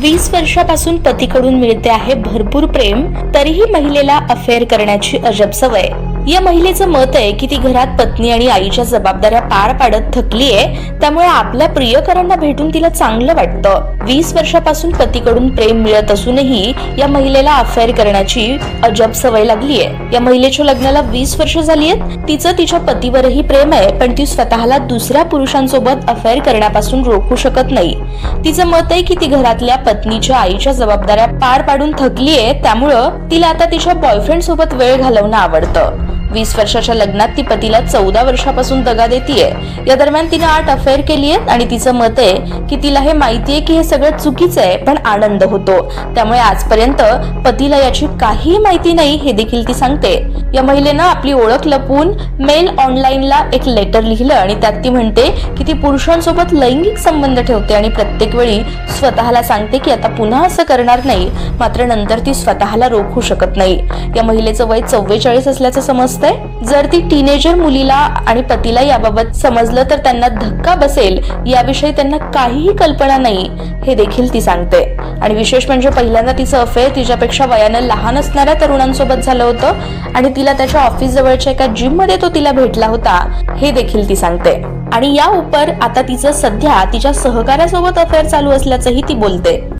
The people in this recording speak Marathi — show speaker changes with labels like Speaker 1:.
Speaker 1: वीस वर्षापासून पतीकडून मिळते आहे भरपूर प्रेम तरीही महिलेला अफेअर करण्याची अजब सवय. या महिलेचं मत आहे की ती घरात पत्नी आणि आईच्या जबाबदाऱ्या पार पाडत थकली आहे त्यामुळे आपल्या प्रियकरांना भेटून तिला चांगलं वाटतं. वीस वर्षापासून पतीकडून प्रेम मिळत असूनही या महिलेला अफेअर करण्याची अजब सवय लागली आहे या महिलेच्या लग्नाला वीस वर्ष झाली आहेत तिचं तिच्या पतीवरही प्रेम आहे पण ती स्वतःला दुसऱ्या पुरुषांसोबत अफेअर करण्यापासून रोखू शकत नाही. तिचं मत आहे की ती घरातल्या पत्नीच्या आईच्या जबाबदाऱ्या पार पाडून थकली आहे त्यामुळं तिला आता तिच्या बॉयफ्रेंड सोबत वेळ घालवणं आवडतं. वीस वर्षाच्या लग्नात ती पतीला चौदा वर्षापासून दगा देतीये. या दरम्यान तिने आठ अफेअर केली आहेत आणि तिचं मत आहे की तिला हे माहितीये की हे सगळं चुकीचं आहे पण आनंद होतो. त्यामुळे आजपर्यंत पतीला याची काहीही माहिती नाही हे देखील ती सांगते. या महिलेनं आपली ओळख लपवून मेल ऑनलाईनला एक लेटर लिहिलं आणि त्यात ती म्हणते की ती पुरुषांसोबत लैंगिक संबंध ठेवते आणि प्रत्येक वेळी स्वतःला सांगते की आता पुन्हा असं करणार नाही मात्र नंतर ती स्वतःला रोखू शकत नाही. या महिलेचं वय चव्वेचाळीस असल्याचं असते? जर ती टीनेजर मुलीला आणि पतीला याबाबत समजलं तर त्यांना धक्का बसेल याविषयी त्यांना काहीही कल्पना नाही हे देखील ती सांगते. आणि विशेष म्हणजे पहिल्यांदा तिचं अफेअर तिच्यापेक्षा वयानं लहान असणाऱ्या तरुणांसोबत झालं होतं आणि तिला त्याच्या ऑफिस जवळच्या एका जिममध्ये तो तिला भेटला होता हे देखील ती सांगते. आणि या उपर आता तिचं सध्या तिच्या सहकाऱ्यासोबत अफेअर चालू असल्याचंही ती बोलते.